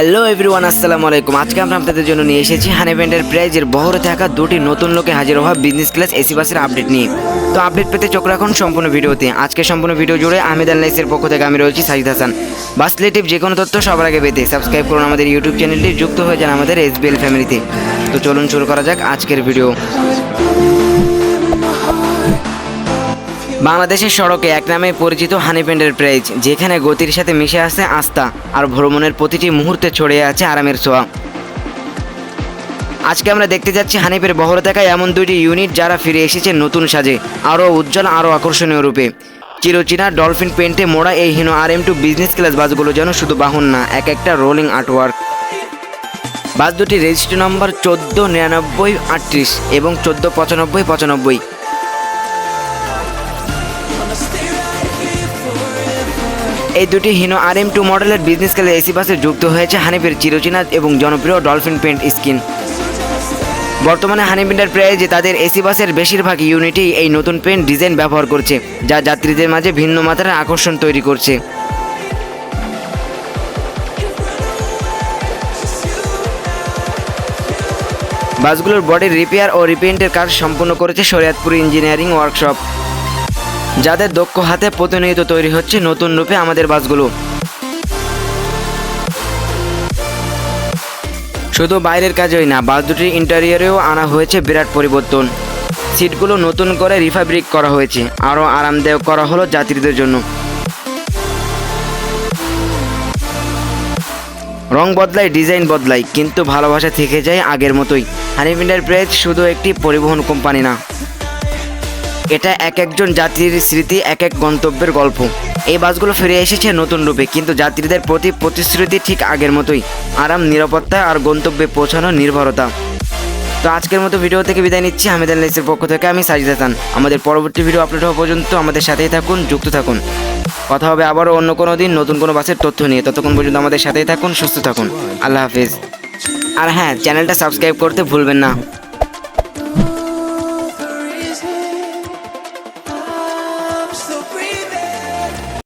Hello everyone, আসসালামু আলাইকুম। আজকে আমরা আপনাদের জন্য নিয়ে এসেছি হানিভেন্ডের প্রাইজের বহরে থাকা দুটি নতুন লোকে হাজির হওয়া বিজনেস ক্লাস এসি বাসের আপডেট নিয়ে। তো আপডেট পেতে চোখ রাখুন সম্পূর্ণ ভিডিওতে। আজকে সম্পূর্ণ ভিডিও জুড়ে আহমেদ আল্লাইসের পক্ষ থেকে আমি রয়েছি সাজিদ হাসান। বাস রিলেটিভ যে কোনো তথ্য সবার আগে পেতে সাবস্ক্রাইব করুন আমাদের ইউটিউব চ্যানেলটি যুক্ত হয়ে যান আমাদের এসবিএল ফ্যামিলিতে তো। চলুন শুরু করা যাক আজকের ভিডিও বাংলাদেশের সড়কে এক নামে পরিচিত হানিপেন্ডের প্রাইজ যেখানে গতির সাথে মিশে আছে আস্থা আর ভ্রমণের প্রতিটি মুহূর্তে ছড়িয়ে আছে আরামের ছোঁয়া। আজকে আমরা দেখতে যাচ্ছি হানিপের বহরে থাকা এমন দুইটি ইউনিট যারা ফিরে এসেছে নতুন সাজে, আরও উজ্জ্বল, আরও আকর্ষণীয় রূপে। চিরচিনা ডলফিন পেন্টে মোড়া এই Hino R M two business class বাসগুলো যেন শুধু বাহন না, এক একটা রোলিং আর্টওয়ার্ক। বাস দুটি রেজিস্ট্রি নম্বর চোদ্দ নিরানব্বই আটত্রিশ এবং চোদ্দ পঁচানব্বই পঁচানব্বই। এই দুটি হিনো আর এম টু মডেলের বিজনেস ক্লাস এসি বাসে যুক্ত হয়েছে হানিফের চিরচেনা এবং জনপ্রিয় ডলফিন পেন্ট স্কিন বর্তমানে হানিপিন্ডার প্রাইজে তাদের এসি বাসের বেশিরভাগ ইউনিটই এই নতুন পেন্ট ডিজাইন ব্যবহার করছে, যা যাত্রীদের মাঝে ভিন্ন মাত্রার আকর্ষণ তৈরি করছে। বাসগুলোর বডির রিপেয়ার ও রিপেন্টের কাজ সম্পূর্ণ করেছে শরিয়াতপুর ইঞ্জিনিয়ারিং ওয়ার্কশপ যাদের দক্ষ হাতে প্রতিনিয়ত তৈরি হচ্ছে নতুন রূপে আমাদের বাসগুলো। শুধু বাইরের কাজেই না, বাস দুটির ইন্টেরিয়রেও আনা হয়েছে বিরাট পরিবর্তন। সিটগুলো নতুন করে রিফাব্রিক করা হয়েছে। আরও আরামদায়ক করা হলো যাত্রীদের জন্য। রং বদলায়, ডিজাইন বদলায়, কিন্তু ভালোবাসা থেকে যায় আগের মতোই। হানিফিন্ডার প্রেস শুধু একটি পরিবহন কোম্পানি না। এটা এক একজন যাত্রীর স্মৃতি, এক এক গন্তব্যের গল্প। এই বাসগুলো ফিরে এসেছে নতুন রূপে, কিন্তু যাত্রীদের প্রতি প্রতিশ্রুতি ঠিক আগের মতোই। আরাম, নিরাপত্তা আর গন্তব্যে পৌঁছানোর নির্ভরতা। তো আজকের মতো ভিডিও থেকে বিদায় নিচ্ছি। হামিদ আল্লাইসের পক্ষ থেকে আমি সাজিদ হাসান। আমাদের পরবর্তী ভিডিও আপলোড হওয়া পর্যন্ত আমাদের সাথেই থাকুন, যুক্ত থাকুন। কথা হবে আবারও অন্য কোনো দিন, নতুন কোনো বাসের তথ্য নিয়ে। ততক্ষণ পর্যন্ত আমাদের সাথেই থাকুন, সুস্থ থাকুন। আল্লাহ হাফিজ। আর হ্যাঁ চ্যানেলটা সাবস্ক্রাইব করতে ভুলবেন না।